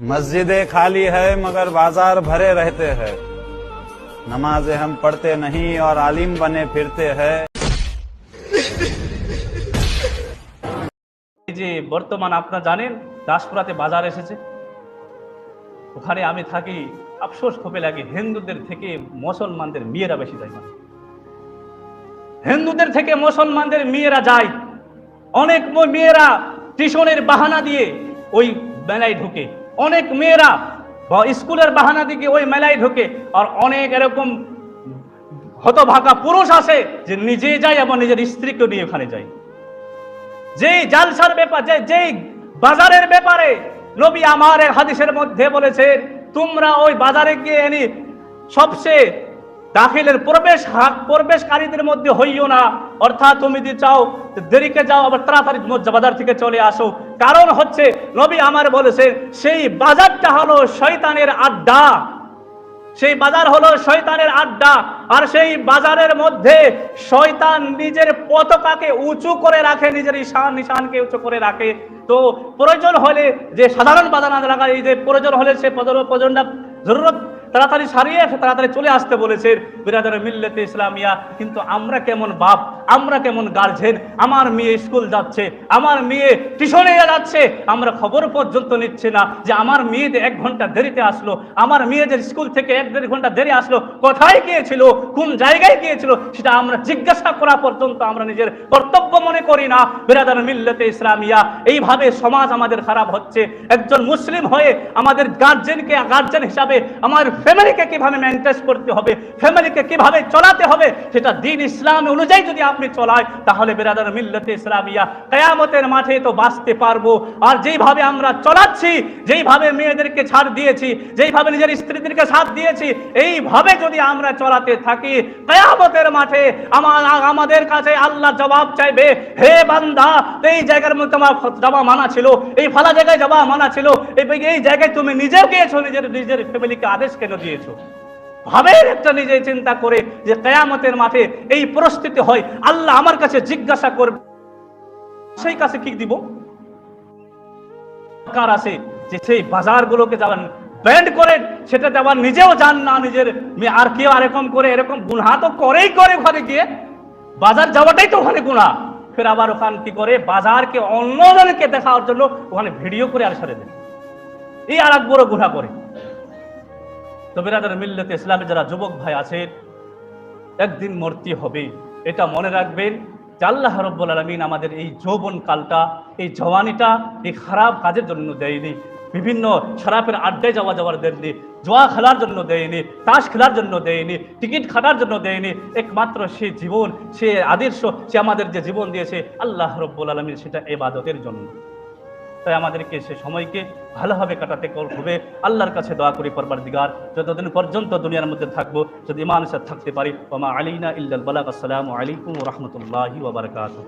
मस्जिदें खाली है मगर बाजार भरे रहते हैं नमाजें हम पढ़ते नहीं और आलिम बने फिरते हैं এই যে বর্তমান আপনারা জানেন দাসপুরাতে বাজার এসেছে ওখানে আমি থাকি আফসোস ক্ষোভে লাগে হিন্দুদের থেকে মুসলমানদের মেয়েরা বেশি যায় মানে হিন্দুদের থেকে মুসলমানদের মেয়েরা যায় অনেক ম- মেয়েরা টিউশনের বাহানা দিয়ে ওই মেলায় ঢুকে অনেক মেয়েরা স্কুলের বাহানা দিকে ওই মেলায় ঢোকে আর অনেক এরকম হতভাগা পুরুষ আসে যে নিজে যায় এবং নিজের স্ত্রীকে নিয়ে ওখানে যায়। যেই জালসার ব্যাপার যে, যেই বাজারের ব্যাপারে নবী আমার হাদিসের মধ্যে বলেছেন, তোমরা ওই বাজারে গিয়ে এনে সবচেয়ে দাখিলের প্রবেশ হাক, প্রবেশকারীদের মধ্যে হইও না। অর্থাৎ তুমি যদি চাও দেরিকে যাও, আবার তাড়াতাড়ি বাজার থেকে চলে আসো। কারণ হচ্ছে, নবী আমার বলেছে সেই বাজারটা হলো শয়তানের আড্ডা। সেই বাজার হলো শয়তানের আড্ডা। আর সেই বাজারের মধ্যে শয়তান নিজের পতাকাকে উঁচু করে রাখে, নিজের ঈশান নিশানকে উঁচু করে রাখে। তো প্রয়োজন হলে যে সাধারণ বাজার না লাগা এই যে প্রয়োজন হলে সে প্রয়োজন- প্রয়োজনটা জরুরত তাড়াতাড়ি সারিয়ে তাড়াতাড়ি চলে আসতে বলেছেন বিরাদার মিল্লেতে ইসলামিয়া, কিন্তু আমরা কেমন বাপ, আমরা কেমন গার্জেন, আমার মেয়ে স্কুল যাচ্ছে, আমার মেয়ে টিউশনে যাচ্ছে, আমরা খবর পর্যন্ত নিচ্ছে না যে আমার মেয়ে যে এক ঘণ্টা দেরিতে আসলো, আমার মেয়েদের স্কুল থেকে এক দেড় ঘণ্টা দেরি আসলো, কোথায় গিয়েছিল, কোন জায়গায় গিয়েছিল, সেটা আমরা জিজ্ঞাসা করা পর্যন্ত আমরা নিজের কর্তব্য মনে করি না। বিরাদার মিল্লতে ইসলামিয়া, এইভাবে সমাজ আমাদের খারাপ হচ্ছে। একজন মুসলিম হয়ে আমাদের গার্জেনকে, গার্জেন হিসাবে আমার ফ্যামিলিকে কীভাবে মেনটেন করতে হবে ফ্যামিলিকে কীভাবে চলাতে হবে, সেটা দিন ইসলাম অনুযায়ী যদি আপনি চলায়, তাহলে বেরাদার মিল্লতে ইসলামিয়া, কেয়ামতের মাঠে তো বাঁচতে পারব। আর যেইভাবে আমরা চলাচ্ছি, যেইভাবে মেয়েদেরকে ছাড় দিয়েছি, যেইভাবে নিজের স্ত্রীদেরকে সাথ দিয়েছি, এইভাবে যদি আমরা চলাতে থাকি, কেয়ামতের মাঠে আমার, আমাদের কাছে আল্লাহ জবাব চাইবে, হে বান্দা, এই জায়গার মধ্যে তোমার জবা মানা ছিল, এই ফালা জায়গায় জবা মানা ছিল, এই জায়গায় তুমি নিজেও গিয়েছো, নিজের নিজের ফ্যামিলিকে আদেশ কেন দিয়েছ। ভাবের একটা নিজে চিন্তা করে যে কেয়ামতের মাঠে এই পরিস্থিতি হয়, আল্লাহ আমার কাছে জিজ্ঞাসা করবে। সেই কাছে কি দিব? কার আছে যে সেই বাজারগুলোকে যাবেন ব্যান্ড করেন, সেটা আবার নিজেও যান না নিজের। আর কেউ এরকম করে, এরকম গুনহা তো করেই করে ঘরে গিয়ে। বাজার যাওয়াটাই তো ওখানে গুণা ফের আবার ওখানে কি করে? বাজারকে, অন্যজনকে দেখার জন্য ওখানে ভিডিও করে আর ছেড়ে দেন এই আর এক বড় গুণা করে। তো বিরাদার মিল্লতে ইসলামের যারা যুবক ভাই আছেন একদিন মূর্তি হবে। এটা মনে রাখবেন যে আল্লাহ রব্বুল আলমিন আমাদের এই যৌবন কালটা, এই জওয়ানিটা এই খারাপ কাজের জন্য দেয়নি। বিভিন্ন শরাবের আড্ডায় যাওয়া যাওয়ার দেয়নি জোয়া খেলার জন্য দেয়নি, তাস খেলার জন্য দেয়নি, টিকিট খাটার জন্য দেয়নি। একমাত্র সে জীবন, সে আদর্শ, সে আমাদের যে জীবন দিয়েছে, আল্লাহ রব্বুল আলমিন সেটা এবাদতের জন্য। তাই আমাদেরকে সে সময়কে ভালোভাবে কাটাতে হবে। আল্লাহর কাছে দোয়া করি পরবার দিগার যতদিন পর্যন্ত দুনিয়ার মধ্যে থাকব, যদি মানুষের থাকতে পারি আলীনা ইল্লাল বালাক আসসালামু আলাইকুম রহমতুল্লাহি ওবরাকাতুহ